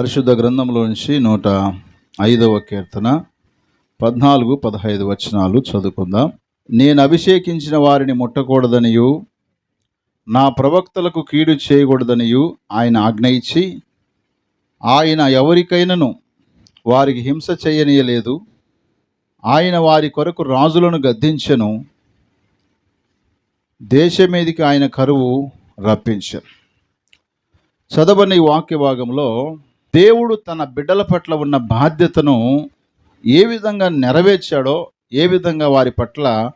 పరిశుద్ధ గ్రంథంలో నుంచి నూట ఐదవ కీర్తన పద్నాలుగు పదహైదు వచనాలు చదువుకుందాం. నేను అభిషేకించిన వారిని ముట్టకూడదనియు నా ప్రవక్తలకు కీడు చేయకూడదనియు ఆయన ఆజ్ఞ ఇచ్చి ఆయన ఎవరికైనను వారికి హింస చేయనీయలేదు ఆయన వారి కొరకు రాజులను గద్దించను దేశమీదికి ఆయన కరువు రప్పించను. చదవని వాక్య భాగంలో దేవుడు తన బిడ్డల పట్ల ఉన్న బాధ్యతను ఏ విధంగా నెరవేర్చాడో ఏ విధంగా వారి పట్ల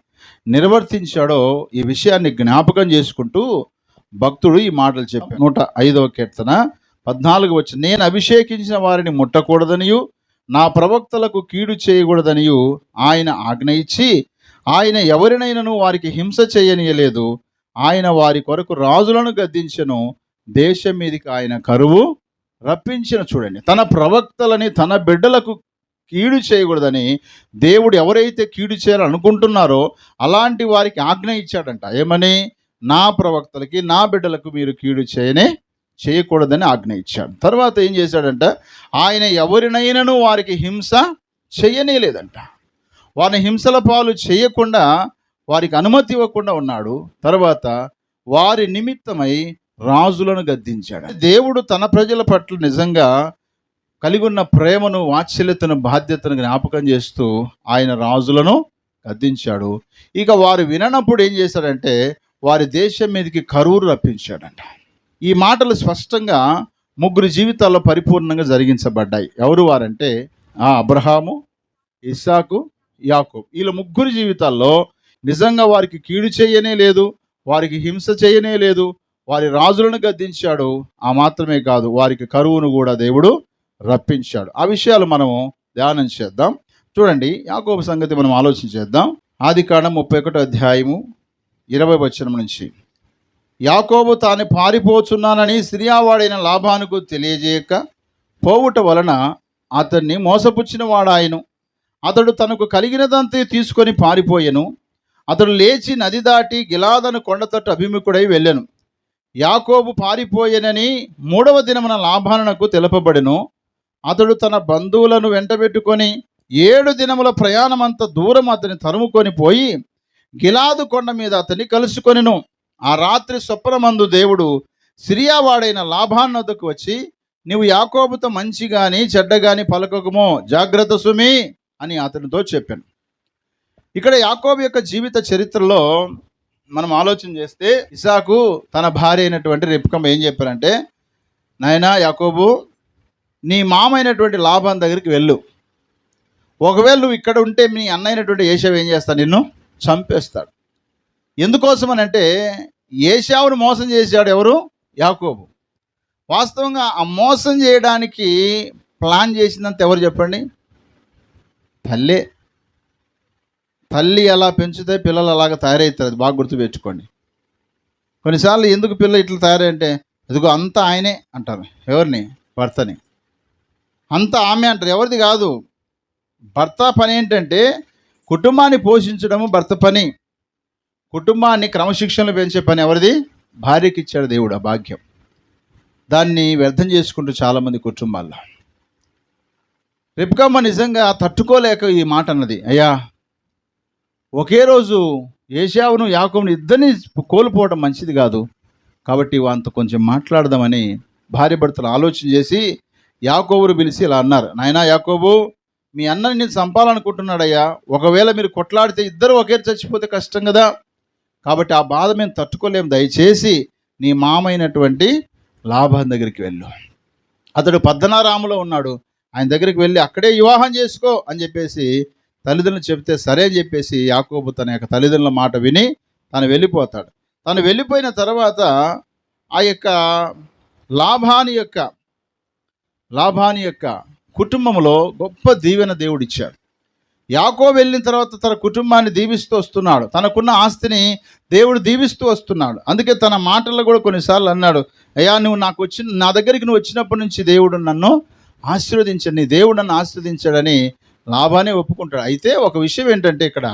నిర్వర్తించాడో ఈ విషయాన్ని జ్ఞాపకం చేసుకుంటూ భక్తుడు ఈ మాటలు చెప్పాడు. నూట ఐదవ కీర్తన పద్నాలుగు వచ్చి నేను అభిషేకించిన వారిని ముట్టకూడదనియు నా ప్రవక్తలకు కీడు చేయకూడదనియు ఆయన ఆజ్ఞ ఇచ్చి ఆయన ఎవరినైనాను వారికి హింస చేయనీయలేదు. ఆయన వారి కొరకు రాజులను గద్దించెను. దేశం మీదకి ఆయన కరువు రప్పించిన చూడండి. తన ప్రవక్తలని తన బిడ్డలకు కీడు చేయకూడదని దేవుడు ఎవరైతే కీడు చేయాలనుకుంటున్నారో అలాంటి వారికి ఆజ్ఞ ఇచ్చాడంట. ఏమని? నా ప్రవక్తలకి నా బిడ్డలకు మీరు కీడు చేయనే చేయకూడదని ఆజ్ఞ ఇచ్చాడు. తర్వాత ఏం చేశాడంట? ఆయన ఎవరినైనాను వారికి హింస చేయనే లేదంట వారిని హింసల పాలు చేయకుండా వారికి అనుమతి ఇవ్వకుండా ఉన్నాడు. తర్వాత వారి నిమిత్తమై రాజులను గద్దించాడు. దేవుడు తన ప్రజల పట్ల నిజంగా కలిగి ఉన్న ప్రేమను వాత్సల్యతను బాధ్యతను జ్ఞాపకం చేస్తూ ఆయన రాజులను గద్దించాడు. ఇక వారు విననప్పుడు ఏం చేశాడంటే వారి దేశం మీదకి కరువు రప్పించాడంట. ఈ మాటలు స్పష్టంగా ముగ్గురు జీవితాల్లో పరిపూర్ణంగా జరిగించబడ్డాయి. ఎవరు వారంటే ఆ అబ్రహాము ఇస్సాకు యాకూబ్. వీళ్ళ ముగ్గురు జీవితాల్లో నిజంగా వారికి కీడు చేయనే లేదు వారికి హింస చేయనే లేదు వారి రాజులను గద్దించాడు. ఆ మాత్రమే కాదు వారికి కరువును కూడా దేవుడు రప్పించాడు. ఆ విషయాలు మనము ధ్యానం చేద్దాం. చూడండి యాకోబు సంగతి మనం ఆలోచన చేద్దాం. ఆది కాండం ముప్పై ఒకటో అధ్యాయము ఇరవై వచనం నుంచి. యాకోబు తాను పారిపోచున్నానని సిరియావాడైన లాభానుకు తెలియజేయక పోవుట వలన అతన్ని మోసపుచ్చిన వాడాయను. అతడు తనకు కలిగినదంతా తీసుకొని పారిపోయెను. అతడు లేచి నది దాటి గిలాదను కొండతట్టు అభిముఖుడై వెళ్ళాను. యాకోబు పారిపోయెనని మూడవ దినమున లాభానకు తెలపబడెను. అతడు తన బంధువులను వెంటబెట్టుకొని ఏడు దినముల ప్రయాణమంత దూరం అతని తరుముకొని పోయి గిలాదు కొండ మీద అతన్ని కలుసుకొనిను. ఆ రాత్రి స్వప్నమందు దేవుడు సిరియావాడైన లాభాన్నతకు వచ్చి నీవు యాకోబుతో మంచి గాని చెడ్డ గాని పలకకుమో జాగ్రత్త సుమి అని అతనితో చెప్పాను. ఇక్కడ యాకోబు యొక్క జీవిత చరిత్రలో మనం ఆలోచన చేస్తే ఇసాకు తన భార్య అయినటువంటి రిప్కమ్మ ఏం చెప్పారంటే నాయనా యాకోబు నీ మామ అయినటువంటి లాభం దగ్గరికి వెళ్ళు. ఒకవేళ నువ్వు ఇక్కడ ఉంటే మీ అన్న అయినటువంటి ఏషావు ఏం చేస్తాడు నిన్ను? చంపేస్తాడు. ఎందుకోసమని అంటే ఏషావును మోసం చేశాడు ఎవరు? యాకోబు. వాస్తవంగా ఆ మోసం చేయడానికి ప్లాన్ చేసిందంత ఎవరు చెప్పండి? తల్లే. తల్లి ఎలా పెంచితే పిల్లలు అలాగ తయారవుతారు? అది బాగా గుర్తుపెట్టుకోండి కొన్నిసార్లు ఎందుకు పిల్ల ఇట్లా తయారంటే ఇదిగో అంతా ఆయనే అంటారు. ఎవరిని? భర్తని. అంతా ఆమె అంటారు. ఎవరిది కాదు. భర్త పని ఏంటంటే కుటుంబాన్ని పోషించడము భర్త పని. కుటుంబాన్ని క్రమశిక్షణలు పెంచే పని ఎవరిది? భార్యకి ఇచ్చాడు దేవుడు ఆ భాగ్యం. దాన్ని వ్యర్థం చేసుకుంటూ చాలామంది కుటుంబాల్లో. రిప్కమ్మ నిజంగా తట్టుకోలేక ఈ మాట అన్నది అయ్యా ఒకే రోజు ఏషావును యాకోబుని ఇద్దరిని కోల్పోవడం మంచిది కాదు. కాబట్టి వాంతో కొంచెం మాట్లాడదామని భార్య భర్తలు ఆలోచన చేసి యాకోబును పిలిచి ఇలా అన్నారు నాయనా యాకోబు మీ అన్నని నేను చంపాలనుకుంటున్నాడయ్యా. ఒకవేళ మీరు కొట్లాడితే ఇద్దరు ఒకే చచ్చిపోతే కష్టం కదా. కాబట్టి ఆ బాధ మేము తట్టుకోలేము దయచేసి నీ మామైనటువంటి లాభం దగ్గరికి వెళ్ళు. అతడు పద్మనారాములో ఉన్నాడు. ఆయన దగ్గరికి వెళ్ళి అక్కడే వివాహం చేసుకో అని చెప్పేసి తల్లిదండ్రులు చెప్తే సరే చెప్పేసి యాకోబు తన యొక్క తల్లిదండ్రుల మాట విని తను వెళ్ళిపోతాడు. తను వెళ్ళిపోయిన తర్వాత ఆ యొక్క లాభాని యొక్క లాభాని యొక్క కుటుంబంలో గొప్ప దీవెన దేవుడు ఇచ్చాడు. యాకో వెళ్ళిన తర్వాత తన కుటుంబాన్ని దీవిస్తూ వస్తున్నాడు. తనకున్న ఆస్తిని దేవుడు దీవిస్తూ వస్తున్నాడు. అందుకే తన మాటల్లో కూడా కొన్నిసార్లు అన్నాడు అయ్యా నువ్వు నాకు వచ్చిన నా దగ్గరికి నువ్వు వచ్చినప్పటి నుంచి దేవుడు నన్ను ఆశీర్వదించండి దేవుడు నన్ను ఆశీర్వదించాడని లాభాన్ని ఒప్పుకుంటాడు. అయితే ఒక విషయం ఏంటంటే ఇక్కడ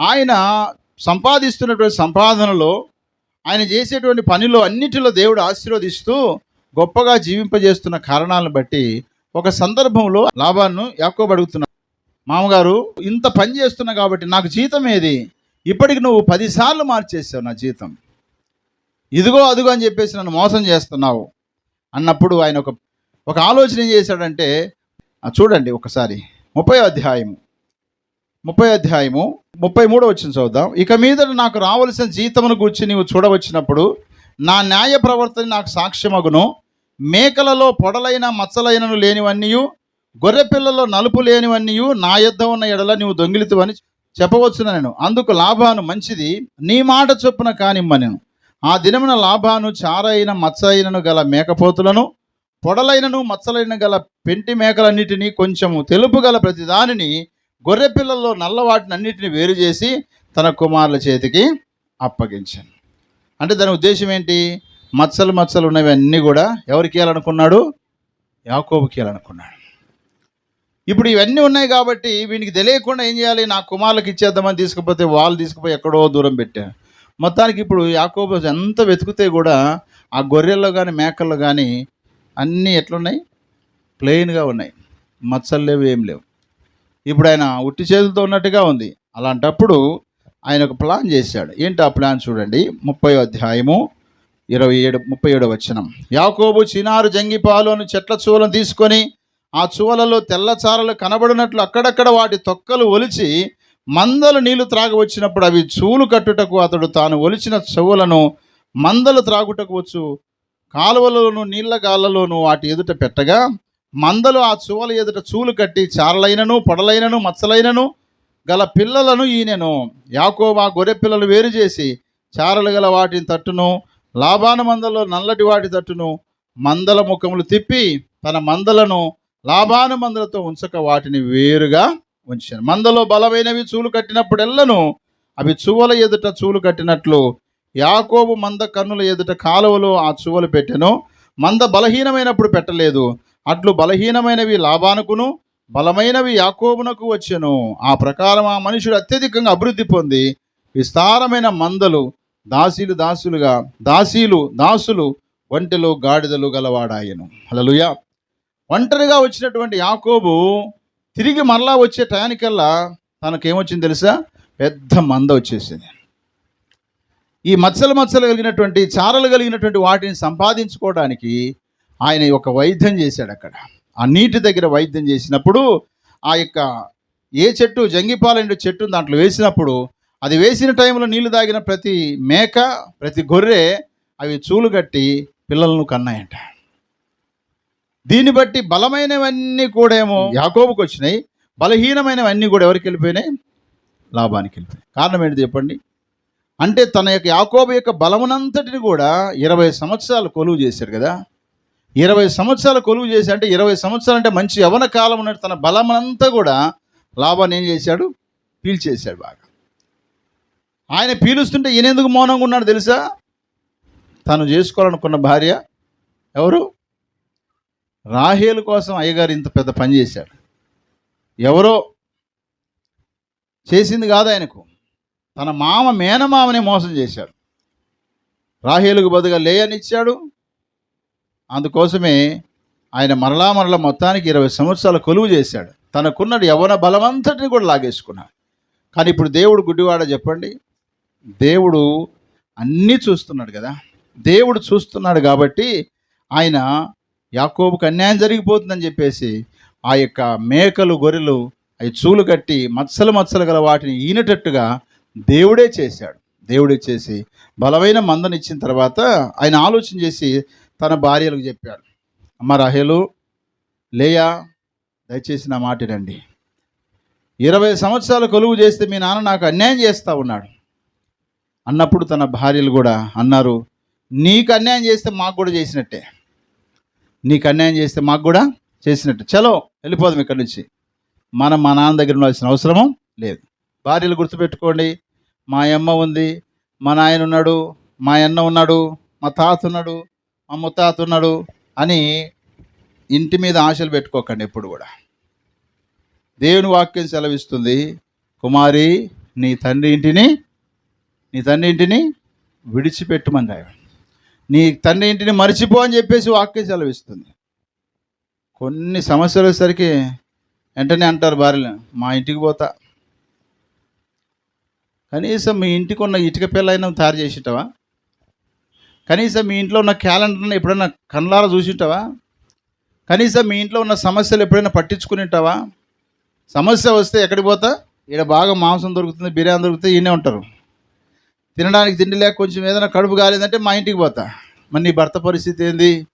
ఆయన సంపాదిస్తున్నటువంటి సంపాదనలో ఆయన చేసేటువంటి పనిలో అన్నిటిలో దేవుడు ఆశీర్వదిస్తూ గొప్పగా జీవింపజేస్తున్న కారణాలను బట్టి ఒక సందర్భంలో లాభాన్ని యాకోబు మామగారు ఇంత పని చేస్తున్నా కాబట్టి నాకు జీతం ఏది? ఇప్పటికి నువ్వు పదిసార్లు మార్చేసావు నా జీతం. ఇదిగో అదిగో అని చెప్పేసి నన్ను మోసం చేస్తున్నావు అన్నప్పుడు ఆయన ఒక ఒక ఆలోచన ఏం చేశాడంటే చూడండి ఒకసారి. ముప్పై అధ్యాయము. ముప్పై అధ్యాయము ముప్పై మూడో వచ్చిన చూద్దాం ఇక మీద నాకు రావలసిన జీతమును గూర్చి నీవు చూడవచ్చినప్పుడు నా న్యాయ ప్రవర్తన నాకు సాక్ష్యమగును. మేకలలో పొడలైన మచ్చలైనను లేనివన్నీయు గొర్రెపిల్లలో నలుపు లేనివన్నీయు నా యుద్ధ ఉన్న ఎడల నీవు దొంగిలితువని చెప్పవచ్చున నేను. అందుకు లాభాను మంచిది నీ మాట చొప్పున కానిమ్మ నేను ఆ దినమున లాభాను చారైన మచ్చ అయినను గల మేకపోతులను పొడలైనను మచ్చలైన గల పెంటి మేకలన్నిటినీ కొంచెము తెలుపు గల ప్రతి దానిని గొర్రె పిల్లల్లో వేరు చేసి తన కుమారుల చేతికి అప్పగించాను. అంటే దాని ఉద్దేశం ఏంటి? మచ్చలు మచ్చలు ఉన్నవి అన్నీ కూడా ఎవరికి ఇవ్వాలనుకున్నాడు యాకోబుకి ఇవ్వాలనుకున్నాడు ఇప్పుడు ఇవన్నీ ఉన్నాయి కాబట్టి వీనికి తెలియకుండా ఏం చేయాలి? నా కుమారులకు ఇచ్చేద్దామని తీసుకుపోతే వాళ్ళు తీసుకుపోయి ఎక్కడో దూరం పెట్టారు. మొత్తానికి ఇప్పుడు యాకోబు ఎంత వెతికితే కూడా ఆ గొర్రెల్లో కానీ మేకల్లో కానీ అన్నీ ఎట్లున్నాయి? ప్లెయిన్గా ఉన్నాయి. మచ్చలు లేవు ఏం లేవు. ఇప్పుడు ఆయన ఉట్టి చేతులతో ఉన్నట్టుగా ఉంది. అలాంటప్పుడు ఆయన ఒక ప్లాన్ చేశాడు. ఏంటి ఆ ప్లాన్ చూడండి. ముప్పై అధ్యాయము ఇరవై ఏడు ముప్పై ఏడు వచనం. యాకోబు చినారు జంగిపాలోని చెట్ల చువలను తీసుకొని ఆ చువలలో తెల్లచారలు కనబడినట్లు అక్కడక్కడ వాటి తొక్కలు ఒలిచి మందలు నీళ్ళు త్రాగవచ్చినప్పుడు అవి చూలు కట్టుటకు అతడు తాను ఒలిచిన చెవులను మందలు త్రాగుటకు వచ్చు. కాలువలోను నీళ్ళ గాళ్ళలోను వాటి ఎదుట పెట్టగా మందలు ఆ చువల ఎదుట చూలు కట్టి చారలైనను పొడలైనను మచ్చలైనను గల పిల్లలను ఈయనను యాకోబా గొర్రె పిల్లలు వేరు చేసి చారలు గల వాటిని తట్టును లాభాన మందలో నల్లటి వాటి తట్టును మందల ముఖములు తిప్పి తన మందలను లాభాను మందలతో ఉంచక వాటిని వేరుగా ఉంచాను మందలో బలమైనవి చూలు కట్టినప్పుడెల్లను అవి చువల ఎదుట చూలు కట్టినట్లు యాకోబు మంద కన్నుల ఎదుట కాలువలో ఆ చువలు పెట్టెను. మంద బలహీనమైనప్పుడు పెట్టలేదు. అట్లు బలహీనమైనవి లాభానుకును బలమైనవి యాకోబునకు వచ్చెను. ఆ ప్రకారం ఆ మనుషుడు అత్యధికంగా అభివృద్ధి పొంది విస్తారమైన మందలు దాసీలు దాసులుగా దాసీలు దాసులు ఒంటెలు గాడిదలు గలవాడాయను. అలలుయ ఒంటరిగా వచ్చినటువంటి యాకోబు తిరిగి మరలా వచ్చే టయానికల్లా తనకేమొచ్చింది తెలుసా? పెద్ద మంద వచ్చేసింది. ఈ మచ్చలు మచ్చలు కలిగినటువంటి చారలు కలిగినటువంటి వాటిని సంపాదించుకోవడానికి ఆయన ఒక వైద్యం చేశాడు అక్కడ. ఆ నీటి దగ్గర వైద్యం చేసినప్పుడు ఆ యొక్క ఏ చెట్టు జంగిపాలంటే చెట్టు దాంట్లో వేసినప్పుడు అది వేసిన టైంలో నీళ్ళు తాగిన ప్రతి మేక ప్రతి గొర్రె అవి చూలు కట్టి పిల్లలను కన్నాయంట. దీన్ని బట్టి బలమైనవన్నీ కూడా ఏమో యాకోబుకి వచ్చినాయి. బలహీనమైనవన్నీ కూడా ఎవరికి వెళ్ళిపోయినాయి? లాభానికి వెళ్ళిపోయినాయి. కారణం ఏంటి చెప్పండి? అంటే తన యొక్క యాకోబు యొక్క బలమునంతటిని కూడా ఇరవై సంవత్సరాలు కొలువు చేశాడు కదా. ఇరవై సంవత్సరాలు కొలువు చేసి అంటే ఇరవై సంవత్సరాలు అంటే మంచి యవన కాలం ఉన్నట్టు తన బలమనంతా కూడా లాభాన్ని ఏం చేశాడు? పీల్చేశాడు బాగా. ఆయన పీలుస్తుంటే ఈయన ఎందుకు మౌనంగా ఉన్నాడు తెలుసా? తను చేసుకోవాలనుకున్న భార్య ఎవరు? రాహేలు కోసం అయ్యగారు ఇంత పెద్ద పని చేశాడు. ఎవరో చేసింది కాదు ఆయనకు. తన మామ మేనమామని మోసం చేశాడు. రాహేలుకు బదుగా లేయనిచ్చాడు అందుకోసమే ఆయన మరలా మరలా మొత్తానికి ఇరవై సంవత్సరాల కొలువు చేశాడు. తనకున్న యవన బలమంతటిని కూడా లాగేసుకున్నాడు. కానీ ఇప్పుడు దేవుడు గుడ్డివాడ చెప్పండి. దేవుడు అన్నీ చూస్తున్నాడు కదా. దేవుడు చూస్తున్నాడు కాబట్టి ఆయన యాకోబుకు అన్యాయం జరిగిపోతుందని చెప్పేసి ఆ యొక్క మేకలు గొర్రెలు అవి చూలు కట్టి మచ్చలు మచ్చలు గల వాటిని ఈనటట్టుగా దేవుడే చేశాడు. దేవుడే చేసి బలమైన మందను ఇచ్చిన తర్వాత ఆయన ఆలోచన చేసి తన భార్యలకు చెప్పాడు. అమ్మ రహేలు లేయా దయచేసి నా మాట రండి ఇరవై సంవత్సరాలు కొలువు చేస్తే మీ నాన్న నాకు అన్యాయం చేస్తూ ఉన్నాడు. అన్నప్పుడు తన భార్యలు కూడా అన్నారు నీకు అన్యాయం చేస్తే మాకు కూడా చేసినట్టే. నీకు అన్యాయం చేస్తే మాకు కూడా చేసినట్టు. చలో వెళ్ళిపోదాం ఇక్కడి నుంచి. మనం మా నాన్న దగ్గర ఉండాల్సిన అవసరము లేదు. భార్యలు గుర్తుపెట్టుకోండి. మా అమ్మ ఉంది మా నాయన ఉన్నాడు మా అన్న ఉన్నాడు మా తాత ఉన్నాడు మా ముత్తాత ఉన్నాడు అని ఇంటి మీద ఆశలు పెట్టుకోకండి ఎప్పుడు కూడా. దేవుని వాక్యం సెలవిస్తుంది కుమారి నీ తండ్రి ఇంటిని నీ తండ్రి ఇంటిని విడిచిపెట్టమని రాయ నీ తండ్రి ఇంటిని మర్చిపో అని చెప్పేసి వాక్యం సెలవిస్తుంది. కొన్ని సమస్యలు వచ్చేసరికి వెంటనే అంటారు భార్యలు మా ఇంటికి పోతా కనీసం మీ ఇంటికి ఉన్న ఇటుక పిల్లైనా తయారు చేసిటావా? కనీసం మీ ఇంట్లో ఉన్న క్యాలెండర్ని ఎప్పుడైనా కళ్ళారా చూసింటావా? కనీసం మీ ఇంట్లో ఉన్న సమస్యలు ఎప్పుడైనా పట్టించుకునిట్టావా సమస్య వస్తే ఎక్కడికి పోతా? ఇక్కడ బాగా మాంసం దొరుకుతుంది బిర్యానీ దొరుకుతుంది ఈయనే ఉంటారు. తినడానికి తిండి లేక కొంచెం ఏదైనా కడుపు కాలేదంటే మా ఇంటికి పోతా. మరి నీ భర్త పరిస్థితి ఏంది?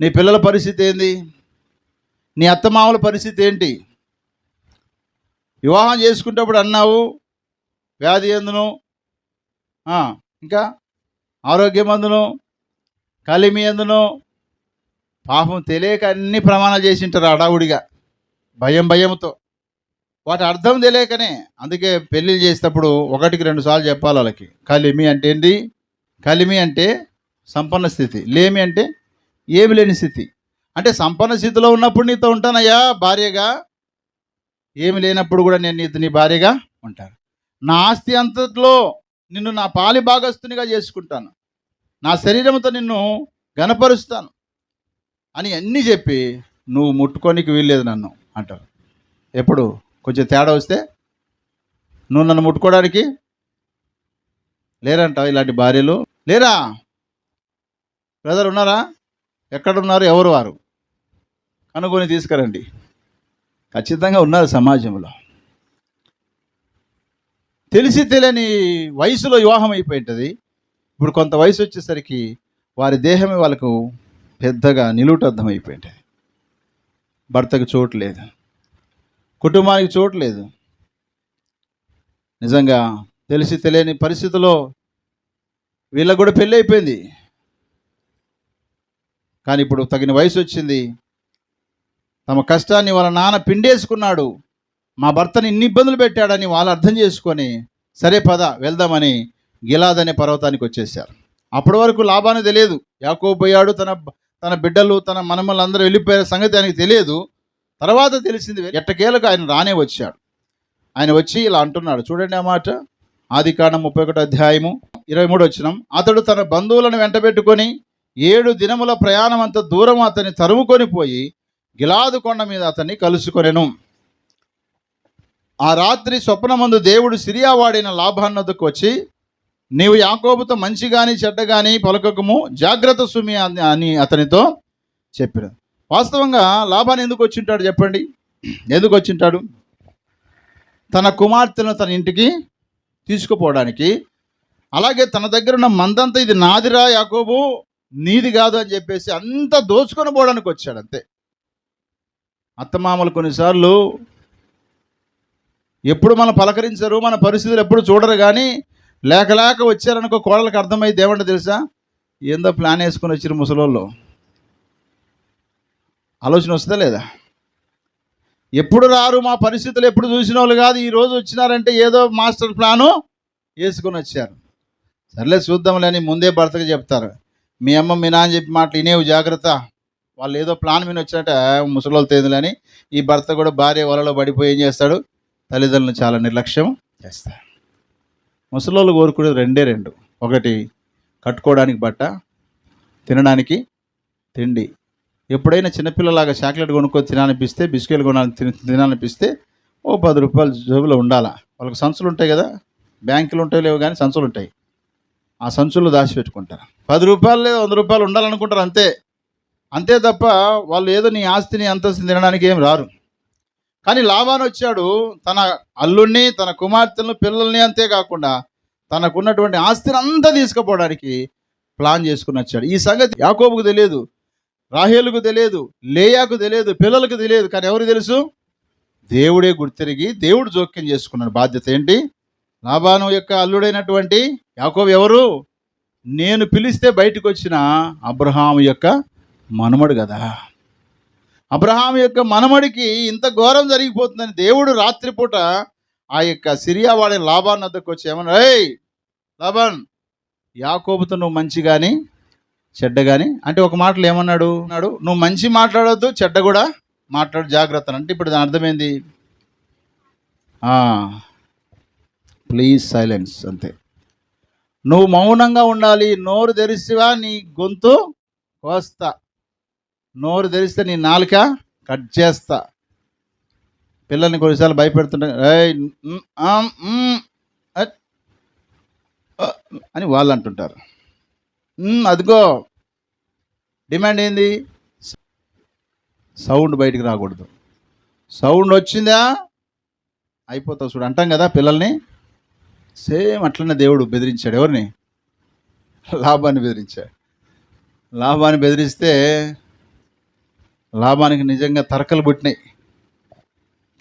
నీ పిల్లల పరిస్థితి ఏంది? నీ అత్తమామల పరిస్థితి ఏంటి? వివాహం చేసుకునేటప్పుడు అన్నావు వ్యాధి ఎందును? ఇంకా ఆరోగ్యమందును? కలిమి ఎందును? పాపం తెలియక అన్ని ప్రమాణాలు చేసి ఉంటారు అడావుడిగా భయం భయంతో వాటి అర్థం తెలియకనే అందుకే పెళ్ళి చేసేటప్పుడు ఒకటికి రెండు సార్లు చెప్పాలి వాళ్ళకి. కలిమి అంటే ఏంటి కలిమి అంటే సంపన్న స్థితి. లేమి అంటే ఏమి లేని స్థితి. అంటే సంపన్న స్థితిలో ఉన్నప్పుడు నీతో ఉంటానయ్యా భార్యగా. ఏమి లేనప్పుడు కూడా నేను నీ భార్యగా ఉంటాను. నా ఆస్తి అంతట్లో నిన్ను నా పాలి భాగస్తునిగా చేసుకుంటాను. నా శరీరంతో నిన్ను గనపరుస్తాను అని అన్నీ చెప్పి నువ్వు ముట్టుకోనికి వీల్లేదు నన్ను అంటారు. ఎప్పుడు? కొంచెం తేడా వస్తే? నువ్వు నన్ను ముట్టుకోవడానికి లేరంటావు ఇలాంటి భార్యలు? లేరా? బ్రదర్ ఉన్నారా? ఎక్కడున్నారు? ఎవరు వారు? కనుగొని తీసుకురండి. ఖచ్చితంగా ఉన్నారు సమాజంలో. తెలిసి తెలియని వయసులో వివాహం అయిపోయింటుంది. ఇప్పుడు కొంత వయసు వచ్చేసరికి వారి దేహమే వాళ్ళకు పెద్దగా నిలుటద్దం అయిపోయింది భర్తకు చోటు లేదు. కుటుంబానికి చోటు లేదు. నిజంగా తెలిసి తెలియని పరిస్థితిలో వీళ్ళకు కూడా పెళ్ళి అయిపోయింది. కానీ ఇప్పుడు తగిన వయసు వచ్చింది. తమ కష్టాన్ని వాళ్ళ నాన్న పిండేసుకున్నాడు. మా భర్తని ఇన్ని ఇబ్బందులు పెట్టాడని వాళ్ళు అర్థం చేసుకొని సరే పద వెళ్దామని గిలాద్ అనే పర్వతానికి వచ్చేసారు అప్పటి వరకు లాభాన్ని తెలియదు. యాకో పోయాడు తన తన బిడ్డలు తన మనమలు అందరూ వెళ్ళిపోయిన సంగతి ఆయనకి తెలియదు. తర్వాత తెలిసింది ఎట్టకేలకు ఆయన రానే వచ్చాడు. ఆయన వచ్చి ఇలా అంటున్నాడు. చూడండి ఆ మాట. ఆది కాండం ముప్పై ఒకటి అధ్యాయము ఇరవై మూడు వచ్చినం అతడు తన బంధువులను వెంటబెట్టుకొని ఏడు దినముల ప్రయాణం అంత దూరం అతన్ని తరుముకొని పోయి గిలాదు కొండ మీద అతన్ని కలుసుకొనెను. ఆ రాత్రి స్వప్నమందు దేవుడు సిరియా వాడిన లాభాన్నదకు వచ్చి నీవు యాకోబుతో మంచి కానీ చెడ్డ కానీ పలకకము జాగ్రత్త సుమి అని- అని అతనితో చెప్పిన. వాస్తవంగా లాభాన్ని ఎందుకు వచ్చింటాడు చెప్పండి? ఎందుకు వచ్చింటాడు? తన కుమార్తెను తన ఇంటికి తీసుకుపోవడానికి అలాగే తన దగ్గర ఉన్న మందంతా ఇది నాదిరా యాకోబు నీది కాదు అని చెప్పేసి అంతా దోచుకొని పోవడానికి వచ్చాడు అంతే. అత్తమామలు కొన్నిసార్లు ఎప్పుడు మనం పలకరించరు మన పరిస్థితులు ఎప్పుడు చూడరు కానీ లేక లేక వచ్చారనుకో కోడలకు అర్థమైతే ఏమంటే తెలుసా? ఏందో ప్లాన్ వేసుకొని వచ్చారు ముసలోళ్ళు. ఆలోచన వస్తుందా లేదా? ఎప్పుడు రారు మా పరిస్థితులు ఎప్పుడు చూసిన వాళ్ళు కాదు ఈ రోజు వచ్చినారంటే ఏదో మాస్టర్ ప్లాను వేసుకొని వచ్చారు. సర్లే చూద్దాంలే అని ముందే భర్తకు చెప్తారు. మీ అమ్మ మీ నాన్న చెప్పి మాటలు వినేవు జాగ్రత్త. వాళ్ళు ఏదో ప్లాన్ మీద వచ్చినట్ట ముసలోళ్ళు తేదులని. ఈ భర్త కూడా భార్య వలలో పడిపోయి ఏం చేస్తాడు? తల్లిదండ్రులను చాలా నిర్లక్ష్యం. చేస్తారు ముసలోళ్ళు కోరుకునేది రెండే రెండు. ఒకటి కట్టుకోవడానికి బట్ట తినడానికి తిండి. ఎప్పుడైనా చిన్నపిల్లలాగా చాక్లెట్ కొనుక్కొని తినాలనిపిస్తే బిస్కెట్లు కొనాలి తిన తినాలనిపిస్తే ఓ పది రూపాయలు జేబులో ఉండాలా. వాళ్ళకి సంచులు ఉంటాయి కదా బ్యాంకులు ఉంటాయి లేవు కానీ సంచులు ఉంటాయి. ఆ సంచులు దాచిపెట్టుకుంటారు. పది రూపాయలు లేదా వంద రూపాయలు ఉండాలనుకుంటారు అంతే. అంతే తప్ప వాళ్ళు ఏదో నీ ఆస్తిని అంతస్తుని తినడానికి ఏం రారు. కానీ లాభాన్ వచ్చాడు తన అల్లుణ్ణి తన కుమార్తెలను పిల్లల్ని అంతే కాకుండా తనకున్నటువంటి ఆస్తిని అంతా తీసుకుపోవడానికి ప్లాన్ చేసుకుని వచ్చాడు. ఈ సంగతి యాకోబుకు తెలియదు రాహేలుకు తెలియదు లేయాకు తెలియదు పిల్లలకు తెలియదు. కానీ ఎవరు తెలుసు? దేవుడే గుర్తిరిగి దేవుడు జోక్యం చేసుకున్నాడు. బాధ్యత ఏంటి? లాభాను యొక్క అల్లుడైనటువంటి యాకోబు ఎవరు? నేను పిలిస్తే బయటకు వచ్చిన అబ్రహాం యొక్క మనమడు కదా. అబ్రహాం యొక్క మనమడికి ఇంత ఘోరం జరిగిపోతుందని దేవుడు రాత్రిపూట ఆ యొక్క సిరియా వాడి లాభాన్ని వద్దకు వచ్చి ఏమన్నా ఏయ్ లాభాన్ యాకోబుతో నువ్వు మంచి కానీ చెడ్డ కానీ అంటే ఒక మాటలు ఏమన్నాడు అన్నాడు నువ్వు మంచి మాట్లాడొద్దు చెడ్డ కూడా మాట్లాడు జాగ్రత్త అంటే ఇప్పుడు దాని అర్థమైంది? ప్లీజ్ సైలెన్స్ అంతే. నువ్వు మౌనంగా ఉండాలి నోరు తెరిసివా నీ గొంతు కోస్తా నోరు తెరిస్తే నీ నాలుక కట్ చేస్తా. పిల్లల్ని కొన్నిసార్లు భయపెడుతుంటా అని వాళ్ళు అంటుంటారు. అదిగో. డిమాండ్ ఏంది? సౌండ్ బయటికి రాకూడదు. సౌండ్ వచ్చిందా? అయిపోతావు చూడు. అంటాం కదా పిల్లల్ని? సేమ్ అట్లనే దేవుడు బెదిరించాడు. ఎవరిని? లాభాన్ని బెదిరించాడు. లాభాన్ని బెదిరిస్తే లాభానికి నిజంగా తరకలు పుట్టినాయి.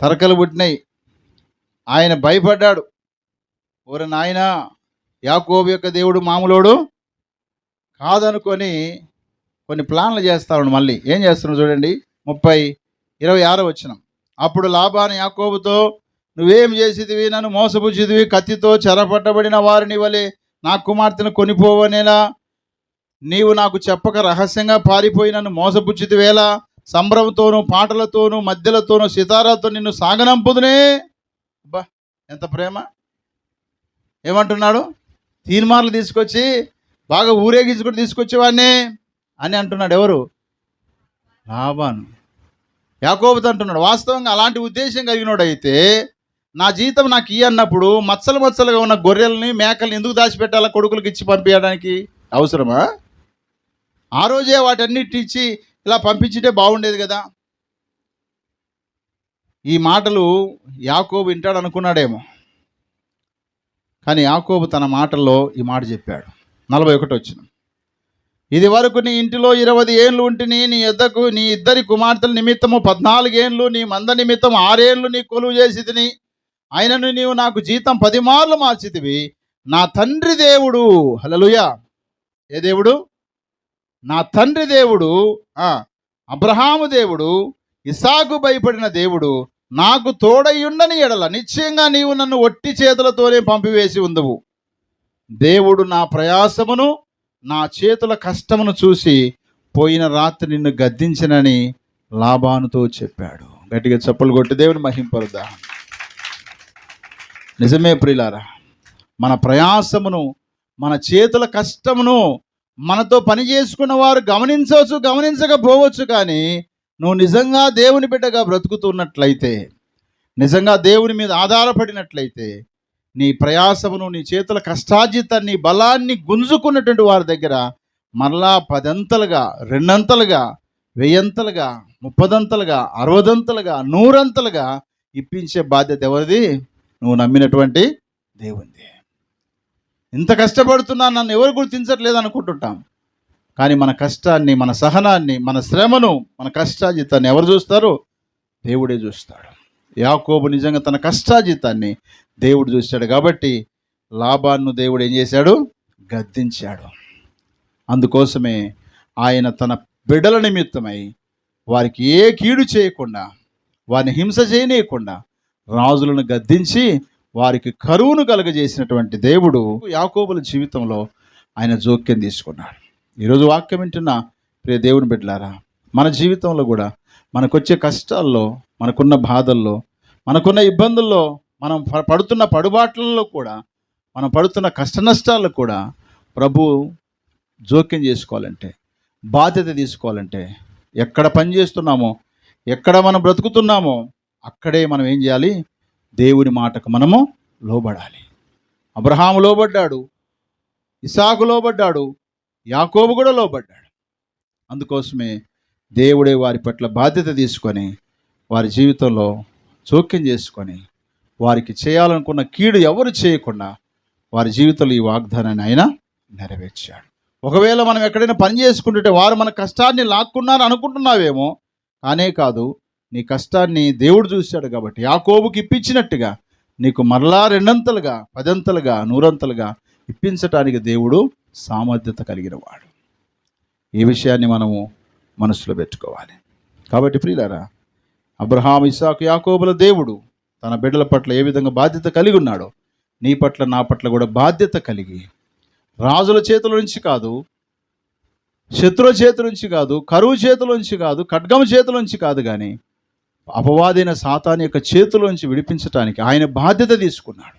తరకలు పుట్టినాయి. ఆయన భయపడ్డాడు. ఓరి నాయన యాకోబు యొక్క దేవుడు మామూలోడు కాదనుకొని కొన్ని ప్లాన్లు చేస్తాడు మళ్ళీ. ఏం చేస్తున్నాడు చూడండి ముప్పై ఇరవై ఆరో వచ్చిన అప్పుడు లాభాన్ని యాకోబుతో నువ్వేం చేసేదివి నన్ను మోసపుచ్చిదివి కత్తితో చెరపట్టబడిన వారిని వలె నా కుమార్తెను కొనిపోవనేలా? నీవు నాకు చెప్పక రహస్యంగా పారిపోయి నన్ను మోసపుచ్చితివేలా సంబరంతోనూ పాటలతోనూ మధ్యలతోనూ సితారాతో నిన్ను సాగనంపుదునే. అబ్బా ఎంత ప్రేమ. ఏమంటున్నాడు? తీర్మానాలు తీసుకొచ్చి బాగా ఊరేగించుకుని తీసుకొచ్చేవాడిని అని అంటున్నాడు ఎవరు? లాభాను యాకోబుతో అంటున్నాడు వాస్తవంగా అలాంటి ఉద్దేశం కలిగినోడు అయితే నా జీతం నాకు ఇయ్య అన్నప్పుడు మచ్చలు మచ్చలుగా ఉన్న గొర్రెల్ని మేకల్ని ఎందుకు దాచిపెట్టాలా కొడుకులకు ఇచ్చి పంపించడానికి అవసరమా? ఆ రోజే వాటన్నిటి ఇచ్చి ఇలా పంపించితే బాగుండేది కదా. ఈ మాటలు యాకోబు వింటాడు అనుకున్నాడేమో కానీ యాకోబు తన మాటల్లో ఈ మాట చెప్పాడు. నలభై ఒకటి వచ్చిన. ఇది వరకు నీ ఇంటిలో ఇరవై ఏండ్లు ఉంటిని నీ ఇద్దకు నీ ఇద్దరి కుమార్తెల నిమిత్తము పద్నాలుగేండ్లు నీ మంద నిమిత్తం ఆరేళ్ళు నీ కొలువు చేసి తిని అయినను నీవు నాకు జీతం పది మార్లు మార్చితివి. నా తండ్రి దేవుడు. హలలుయ ఏ దేవుడు? నా తండ్రి దేవుడు అబ్రహాము దేవుడు ఇసాకు భయపడిన దేవుడు నాకు తోడయుండని ఎడల నిశ్చయంగా నీవు నన్ను ఒట్టి చేతులతోనే పంపివేసి ఉందవు. దేవుడు నా ప్రయాసమును నా చేతుల కష్టమును చూసి పోయిన రాత్రి నిన్ను గద్దించనని లాభానుతో చెప్పాడు. గట్టిగా చప్పులు కొట్టి దేవుని మహింపరుదా నిజమే ప్రియులారా మన ప్రయాసమును మన చేతుల కష్టమును మనతో పని చేసుకున్న వారు గమనించవచ్చు గమనించకపోవచ్చు కానీ నువ్వు నిజంగా దేవుని బిడ్డగా బ్రతుకుతున్నట్లయితే నిజంగా దేవుని మీద ఆధారపడినట్లయితే నీ ప్రయాసమును నీ చేతుల కష్టార్జితాన్ని బలాన్ని గుంజుకున్నటువంటి వారి దగ్గర మరలా పదంతలుగా రెండంతలుగా వెయ్యంతలుగా ముప్పదంతలుగా అరవదంతలుగా నూరంతలుగా ఇప్పించే బాధ్యత ఎవరిది? నువ్వు నమ్మినటువంటి దేవుంది ఇంత కష్టపడుతున్నా నన్ను ఎవరు గుర్తించట్లేదు అనుకుంటుంటాం. కానీ మన కష్టాన్ని మన సహనాన్ని మన శ్రమను మన కష్టాజీతాన్ని ఎవరు చూస్తారు? దేవుడే చూస్తాడు. యాకోబు నిజంగా తన కష్టాజితాన్ని దేవుడు చూశాడు కాబట్టి లాభాన్ని దేవుడు ఏం చేశాడు? గద్దించాడు. అందుకోసమే ఆయన తన బిడ్డల నిమిత్తమై వారికి ఏ కీడు చేయకుండా వారిని హింస చేయనీయకుండా రాజులను గద్దించి వారికి కరువును కలుగజేసినటువంటి దేవుడు యాకోబుల జీవితంలో ఆయన జోక్యం తీసుకున్నాడు. ఈరోజు వాక్యం వింటున్న ప్రియ దేవుని బిడ్డలారా మన జీవితంలో కూడా మనకొచ్చే కష్టాల్లో మనకున్న బాధల్లో మనకున్న ఇబ్బందుల్లో మనం పడుతున్న పడుబాట్లలో కూడా మనం పడుతున్న కష్ట నష్టాల్లో కూడా ప్రభు జోక్యం చేసుకోవాలంటే బాధ్యత తీసుకోవాలంటే ఎక్కడ పని చేస్తున్నామో ఎక్కడ మనం బ్రతుకుతున్నామో అక్కడే మనం ఏం చేయాలి? దేవుని మాటకు మనము లోబడాలి. అబ్రహాము లోబడ్డాడు ఇసాకు లోబడ్డాడు యాకోబు కూడా లోబడ్డాడు. అందుకోసమే దేవుడే వారి పట్ల బాధ్యత తీసుకొని వారి జీవితంలో జోక్యం చేసుకొని వారికి చేయాలనుకున్న కీడు ఎవరు చేయకుండా వారి జీవితంలో ఈ వాగ్దానాన్ని ఆయన నెరవేర్చాడు. ఒకవేళ మనం ఎక్కడైనా పని చేసుకుంటుంటే వారు మన కష్టాన్ని లాక్కున్నారు అనుకుంటున్నావేమో కానే కాదు నీ కష్టాన్ని దేవుడు చూశాడు కాబట్టి యాకోబుకి ఇప్పించినట్టుగా నీకు మరలా రెండంతలుగా పదంతలుగా నూరంతలుగా ఇప్పించటానికి దేవుడు సామర్థ్యత కలిగిన వాడు ఈ విషయాన్ని మనము మనసులో పెట్టుకోవాలి. కాబట్టి ప్రియులారా అబ్రహాం ఇసాకు యాకోబుల దేవుడు తన బిడ్డల పట్ల ఏ విధంగా బాధ్యత కలిగి ఉన్నాడో నీ పట్ల నా పట్ల కూడా బాధ్యత కలిగి రాజుల చేతుల నుంచి కాదు శత్రుల చేతుల నుంచి కాదు కరువు చేతుల నుంచి కాదు ఖడ్గం చేతుల నుంచి కాదు కానీ అపవాదైన సాతాన్ యొక్క చేతిలోంచి విడిపించడానికి విడిపించటానికి ఆయన బాధ్యత తీసుకున్నాడు.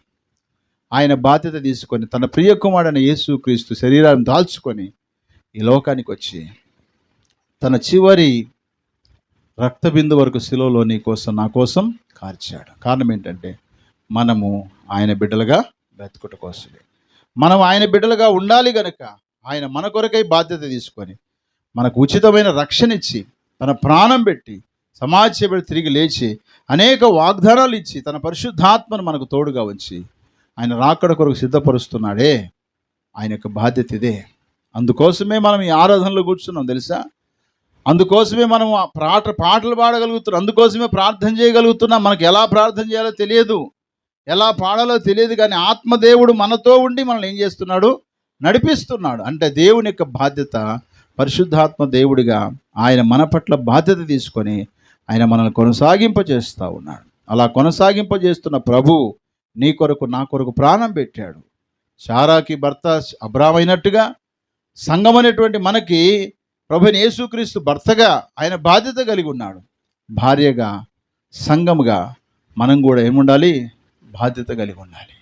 ఆయన బాధ్యత తీసుకొని తన ప్రియ కుమారుడైన యేసు క్రీస్తు శరీరాన్ని దాల్చుకొని ఈ లోకానికి వచ్చి తన చివరి రక్తబిందు వరకు శిలోలో నీ కోసం నా కోసం కార్చాడు. కారణం ఏంటంటే మనము ఆయన బిడ్డలుగా బ్రతుకుట కోసమే మనం ఆయన బిడ్డలుగా ఉండాలి గనుక ఆయన మన కొరకై బాధ్యత తీసుకొని మనకు ఉచితమైన రక్షణ ఇచ్చి తన ప్రాణం పెట్టి సమాజ సేవలు తిరిగి లేచి అనేక వాగ్దానాలు ఇచ్చి తన పరిశుద్ధాత్మను మనకు తోడుగా ఉంచి ఆయన రాకడ కొరకు సిద్ధపరుస్తున్నాడే. ఆయన యొక్క బాధ్యత ఇదే. అందుకోసమే మనం ఈ ఆరాధనలో కూర్చున్నాం తెలుసా? అందుకోసమే మనం ఆ పాట పాటలు పాడగలుగుతున్నాం. అందుకోసమే ప్రార్థన చేయగలుగుతున్నాం. మనకు ఎలా ప్రార్థన చేయాలో తెలియదు. ఎలా పాడాలో తెలియదు కానీ ఆత్మదేవుడు మనతో ఉండి మనల్ని ఏం చేస్తున్నాడు? నడిపిస్తున్నాడు. అంటే దేవుని యొక్క బాధ్యత పరిశుద్ధాత్మ దేవుడిగా ఆయన మన పట్ల బాధ్యత తీసుకొని ఆయన మనల్ని కొనసాగింపజేస్తూ ఉన్నాడు. అలా కొనసాగింపజేస్తున్న ప్రభు నీ కొరకు నా కొరకు ప్రాణం పెట్టాడు. శారాకి భర్త అబ్రామైనట్టుగా సంఘం అనేటువంటి మనకి ప్రభుని యేసుక్రీస్తు భర్తగా ఆయన బాధ్యత కలిగి ఉన్నాడు. భార్యగా సంఘముగా మనం కూడా ఏముండాలి? బాధ్యత కలిగి ఉండాలి.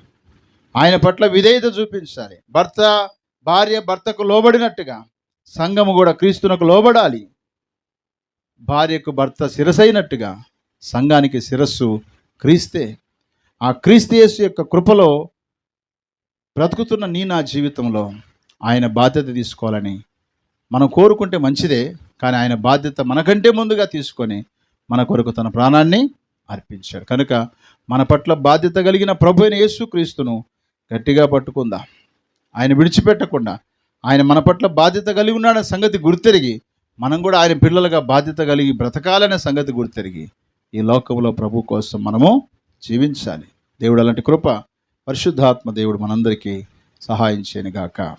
ఆయన పట్ల విధేయత చూపించాలి. భర్త భార్య భర్తకు లోబడినట్టుగా సంఘము కూడా క్రీస్తునకు లోబడాలి. భార్యకు భర్త శిరసైనట్టుగా సంఘానికి శిరస్సు క్రీస్తే. ఆ క్రీస్తయేసు యొక్క కృపలో బ్రతుకుతున్న నీ నా జీవితంలో ఆయన బాధ్యత తీసుకోవాలని మనం కోరుకుంటే మంచిదే కానీ ఆయన బాధ్యత మనకంటే ముందుగా తీసుకొని మన కొరకు తన ప్రాణాన్ని అర్పించాడు. కనుక మన పట్ల బాధ్యత కలిగిన ప్రభు అయిన యేసుక్రీస్తును గట్టిగా పట్టుకుందాం. ఆయన విడిచిపెట్టకుండా ఆయన మన పట్ల బాధ్యత కలిగి ఉన్నాడనే సంగతి గుర్తెరిగి మనం కూడా ఆయన పిల్లలుగా బాధ్యత కలిగి బ్రతకాలనే సంగతి గుర్తెరిగి ఈ లోకంలో ప్రభు కోసం మనము జీవించాలి. దేవుడు అలాంటి కృప పరిశుద్ధాత్మ దేవుడు మనందరికీ సహాయం చేయనుగాక.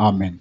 ఆమెన్.